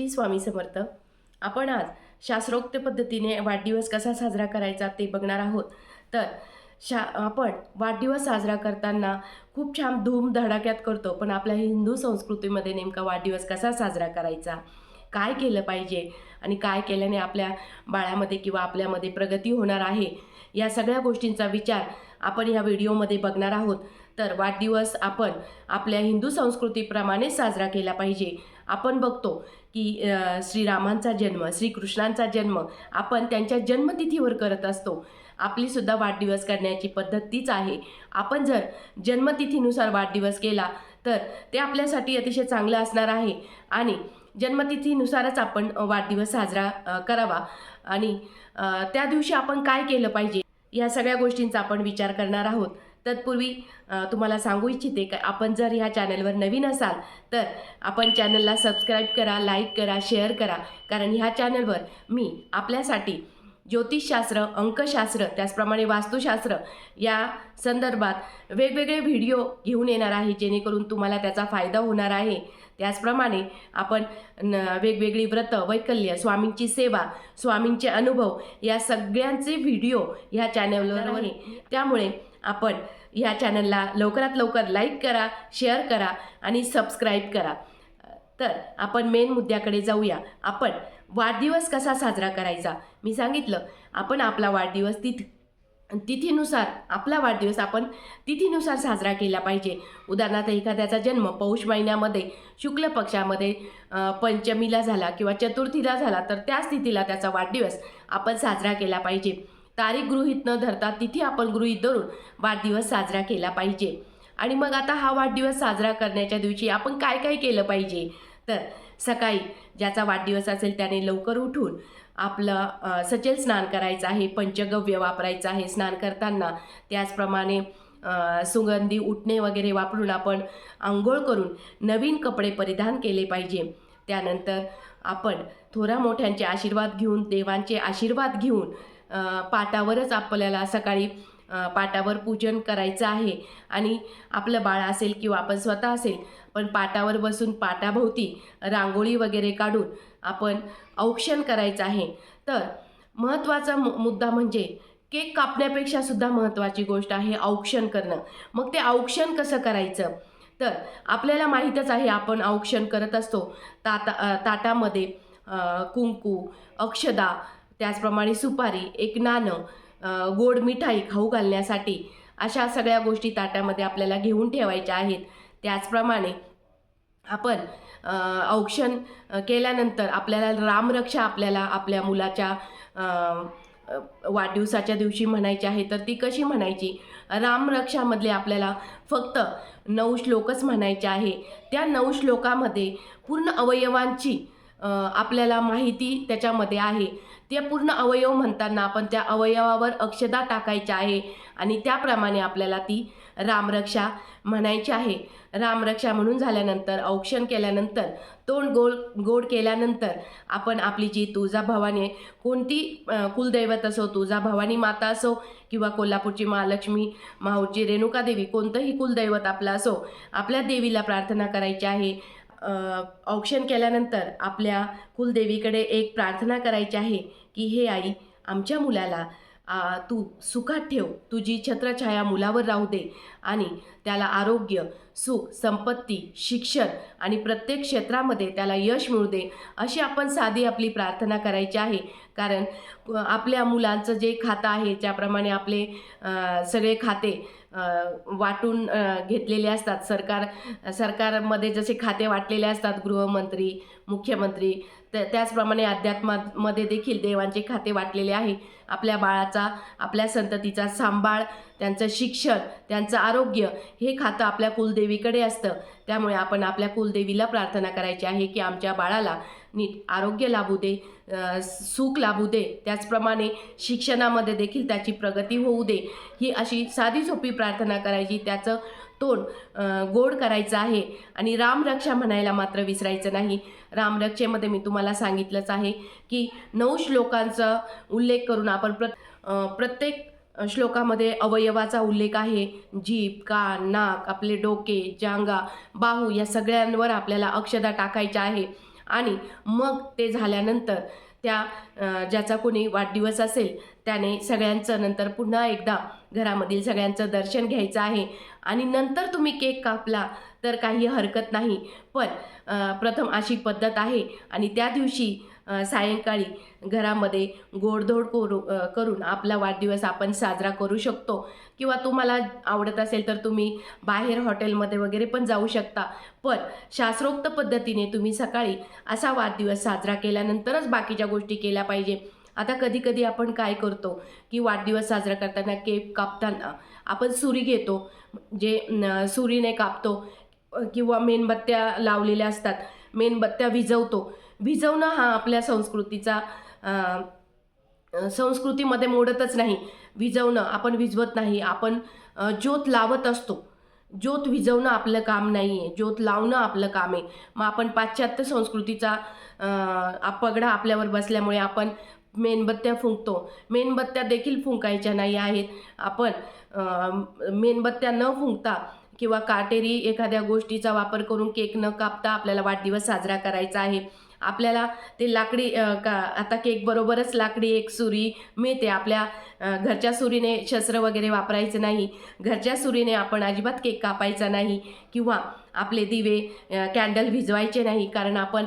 श्री स्वामी समर्थ. आपण आज शास्त्रोक्त पद्धतीने वाढदिवस कसा साजरा करायचा ते बघणार आहोत. तर शा आपण वाढदिवस साजरा करताना खूप छान धूम धडाक्यात करतो पण आपल्या हिंदू संस्कृतीमध्ये नेमका वाढदिवस कसा साजरा करायचा? काय केलं पाहिजे? आणि काय केल्याने आपल्या बाळामध्ये किंवा आपल्यामध्ये प्रगती होणार आहे? या सगळ्या गोष्टींचा विचार आपण या व्हिडिओमध्ये बघणार आहोत. तर वाढदिवस आपण आपल्या हिंदू संस्कृतीप्रमाणे साजरा केला पाहिजे. आपण बघतो की श्रीरामांचा जन्म श्रीकृष्णांचा जन्म आपण त्यांच्या जन्मतिथीवर करत असतो. आपलीसुद्धा वाढदिवस करण्याची पद्धत तीच आहे. आपण जर जन्मतिथीनुसार वाढदिवस केला तर ते आपल्यासाठी अतिशय चांगलं असणार आहे. आणि जन्मतिथीनुसारच आपण वाढदिवस साजरा करावा. आणि त्या दिवशी आपण काय केलं पाहिजे या सगळ्या गोष्टींचा आपण विचार करणार आहोत. तत्पूर्वी तुम्हाला सांगू इच्छिते की आपण जर ह्या चॅनलवर नवीन असाल तर आपण चॅनलला सबस्क्राईब करा लाईक करा शेअर करा. कारण ह्या चॅनलवर मी आपल्यासाठी ज्योतिषशास्त्र अंकशास्त्र त्याचप्रमाणे वास्तुशास्त्र या संदर्भात वेगवेगळे व्हिडिओ घेऊन येणार आहे जेणेकरून तुम्हाला त्याचा फायदा होणार आहे. त्याचप्रमाणे आपण न वेगवेगळी व्रतं वैकल्य स्वामींची सेवा स्वामींचे अनुभव या सगळ्यांचे व्हिडिओ ह्या चॅनलवर आहे. त्यामुळे आपण ह्या चॅनलला लवकरात लवकर लाईक करा शेअर करा आणि सबस्क्राईब करा. तर आपण मेन मुद्द्याकडे जाऊया. आपण वाढदिवस कसा साजरा करायचा? मी सांगितलं आपण आपला वाढदिवस तिथ तिथीनुसार आपला वाढदिवस आपण तिथीनुसार साजरा केला पाहिजे. उदाहरणार्थ एखाद्याचा जन्म पौष महिन्यामध्ये शुक्ल पक्षामध्ये पंचमीला झाला किंवा चतुर्थीला झाला तर त्याच तिथीला त्याचा वाढदिवस आपण साजरा केला पाहिजे. तारीख गृहीत न धरता तिथी आपण गृहीत धरून वाढदिवस साजरा केला पाहिजे. आणि मग आता हा वाढदिवस साजरा करण्याच्या दिवशी आपण काय काय केलं पाहिजे? तर सकाळी ज्याचा वाढदिवस असेल त्याने लवकर उठून आपलं सचेल स्नान करायचं आहे पंचगव्य वापरायचं आहे स्नान करताना. त्याचप्रमाणे सुगंधी उठणे वगैरे वापरून आपण आंघोळ करून नवीन कपडे परिधान केले पाहिजे. त्यानंतर आपण थोरा मोठ्यांचे आशीर्वाद घेऊन देवांचे आशीर्वाद घेऊन पाटावरच आपल्याला सकाळी पाटावर पूजन करायचं आहे. आणि आपलं बाळ असेल किंवा आपण स्वतः असेल पण पाटावर बसून पाटाभोवती रांगोळी वगैरे काढून आपण औक्षण करायचं आहे. तर महत्त्वाचा मु मुद्दा म्हणजे केक कापण्यापेक्षा सुद्धा महत्त्वाची गोष्ट आहे औक्षण करणं. मग ते औक्षण कसं करायचं? तर आपल्याला माहीतच आहे आपण औक्षण करत असतो. ताटा ताटामध्ये कुंकू अक्षदा त्याचप्रमाणे सुपारी एक नाणं गोड मिठाई खाऊ घालण्यासाठी अशा सगळ्या गोष्टी ताटामध्ये आपल्याला घेऊन ठेवायच्या आहेत. त्याचप्रमाणे आपण औक्षण केल्यानंतर आपल्याला रामरक्षा आपल्याला आपल्या मुलाच्या वाढदिवसाच्या दिवशी म्हणायची आहे तर ती कशी म्हणायची? रामरक्षामधले आपल्याला फक्त नऊ श्लोकच म्हणायचे आहे. त्या नऊ श्लोकामध्ये पूर्ण अवयवांची आपल्याला माहिती त्याच्यामध्ये आहे. ते पूर्ण अवयव म्हणताना आपण त्या अवयवावर अक्षदा टाकायच्या आहे आणि त्याप्रमाणे आपल्याला ती रामरक्षा म्हणायची आहे. रामरक्षा म्हणून झाल्यानंतर औक्षण केल्यानंतर तोंड गोल गोड केल्यानंतर आपण आपली जी तुळजाभवानी आहे, कोणती कुलदैवत असो तुळजाभवानी माता असो किंवा कोल्हापूरची महालक्ष्मी माहूरची रेणुका देवी कोणतंही कुलदैवत आपलं असो आपल्या देवीला प्रार्थना करायची आहे. औक्षण केल्यानंतर आपल्या कुलदेवीकडे एक प्रार्थना करायची आहे की हे आई आमच्या मुलाला आ, तू सुखात ठेव. तुझी छत्रछाया मुलावर राहू दे आणि त्याला आरोग्य सुख संपत्ती शिक्षण आणि प्रत्येक क्षेत्रामध्ये त्याला यश मिळू दे अशी आपण साधी आपली प्रार्थना करायची आहे. कारण आपल्या मुलांचं जे खातं आहे ज्याप्रमाणे आपले सगळे खाते वाटून घेतलेले असतात. सरकार सरकारमध्ये जसे खाते वाटलेले असतात गृहमंत्री मुख्यमंत्री तर त्याचप्रमाणे अध्यात्मामध्ये देखील देवांचे खाते वाटलेले आहे. आपल्या बाळाचा आपल्या संततीचा सांभाळ त्यांचं शिक्षण त्यांचं आरोग्य हे खातं आपल्या कुलदेवीकडे असतं. त्यामुळे आपण आपल्या कुलदेवीला प्रार्थना करायची आहे की आमच्या बाळाला नीट आरोग्य लाभू दे सुख लाभू दे. त्याचप्रमाणे शिक्षणामध्ये देखील त्याची प्रगती होऊ दे. ही अशी साधी सोपी प्रार्थना करायची. त्याचं तोंड गोड करायचं आहे. आणि रामरक्षा म्हणायला मात्र विसरायचं नाही. रामरक्षेमध्ये मी तुम्हाला सांगितलंच आहे की नऊ श्लोकांचा उल्लेख करून आपण प्र प्रत्येक श्लोकामध्ये अवयवाचा उल्लेख आहे. जीभ कान नाक आपले डोके जांगा बाहू या सगळ्यांवर आपल्याला अक्षदा टाकायच्या आहे. आणि मग ते झाल्यानंतर त्या ज्याचा कोणी वाढदिवस असेल त्याने सगळ्यांचं नंतर पुन्हा एकदा घरामधील सगळ्यांचं दर्शन घ्यायचं आहे. आणि नंतर तुम्ही केक कापला तर काही हरकत नाही. पण प्रथम अशी पद्धत आहे. आणि त्या दिवशी सायंकाळी घरामध्ये गोडधोड करू करून आपला वाढदिवस आपण साजरा करू शकतो. किंवा तुम्हाला आवडत असेल तर तुम्ही बाहेर हॉटेलमध्ये वगैरे पण जाऊ शकता. पण शास्त्रोक्त पद्धतीने तुम्ही सकाळी असा वाढदिवस साजरा केल्यानंतरच बाकीच्या गोष्टी केल्या पाहिजे. आता कधी कधी आपण काय करतो की वाढदिवस साजरा करताना केक कापताना आपण सुरी घेतो. जे सुरीने कापतो. किंवा मेणबत्त्या लावलेल्या असतात. मेणबत्त्या विझवतो. भिजवणं हा आपल्या संस्कृतीचा संस्कृतीमध्ये मोडतच नाही. विजवणं आपण विजवत नाही. आपण ज्योत लावत असतो. ज्योत विजवणं आपलं काम नाही आहे ज्योत लावणं आपलं काम आहे. मग आपण पाश्चात्य संस्कृतीचा पगडा आपल्यावर बसल्यामुळे आपण मेणबत्त्या फुंकतो. मेणबत्त्या देखील फुंकायच्या नाही आहेत. आपण मेणबत्त्या न फुंकता किंवा काटेरी एखाद्या गोष्टीचा वापर करून केक न कापता आपल्याला वाढदिवस साजरा करायचा आहे. आपल्याला ते लाकडी का आता केक बरोबरच लाकडी एक सुरी मिळते. आपल्या घरच्या सुरीने शस्त्र वगैरे वापरायचं नाही. घरच्या सुरीने आपण अजिबात केक कापायचा नाही किंवा आपले दिवे कॅन्डल भिजवायचे नाही. कारण आपण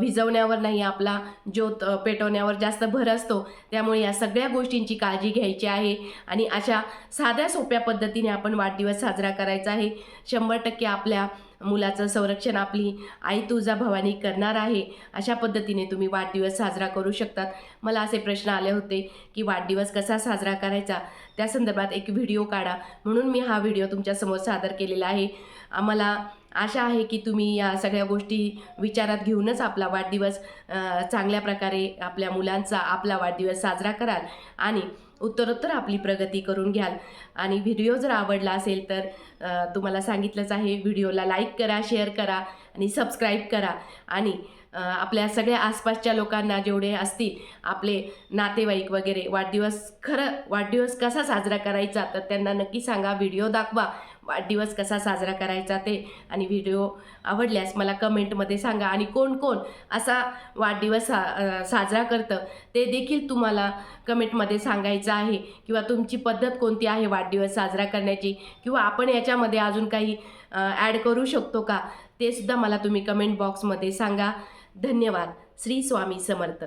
भिजवण्यावर नाही आपला ज्योत पेटवण्यावर जास्त भर असतो त्यामुळे या सगळ्या गोष्टींची काळजी घ्यायची आहे. आणि अशा साध्या सोप्या पद्धतीने आपण वाढदिवस साजरा करायचा आहे. शंभर टक्के आपल्या मुलाचं संरक्षण आपली आई तुळजा भवानी करणार आहे अशा पद्धतीने तुम्ही वाढदिवस साजरा करू शकतात. मला असे प्रश्न आले होते की वाढदिवस कसा साजरा करायचा? त्या संदर्भात एक व्हिडिओ काढा. म्हणून मी हा व्हिडिओ तुमच्यासमोर सादर केलेला आहे. आम्हाला आशा आहे की तुम्ही या सगळ्या गोष्टी विचारात घेऊनच आपला वाढदिवस चांगल्या प्रकारे आपल्या मुलांचा आपला वाढदिवस साजरा कराल. आणि उत्तरोत्तर आपली प्रगती करून घ्याल. आणि व्हिडिओ जर आवडला असेल तर तुम्हाला सांगितलंच आहे व्हिडिओला लाईक करा शेअर करा आणि सबस्क्राईब करा. आणि आपल्या सगळ्या आसपासच्या लोकांना जेवढे असतील आपले नातेवाईक वगैरे वाढदिवस खरं वाढदिवस कसा साजरा करायचा तर त्यांना नक्की सांगा व्हिडिओ दाखवा. वाढदिवस कसा साजरा करायचा ते आणि व्हिडिओ आवडल्यास मला कमेंटमध्ये सांगा. आणि कोण कोण असा वाढदिवस सा साजरा करतं ते देखील तुम्हाला कमेंटमध्ये सांगायचं आहे. किंवा तुमची पद्धत कोणती आहे वाढदिवस साजरा करण्याची? किंवा आपण याच्यामध्ये अजून काही ॲड करू शकतो का? ते सुद्धा मला तुम्ही कमेंट बॉक्समध्ये सांगा. धन्यवाद. श्री स्वामी समर्थ.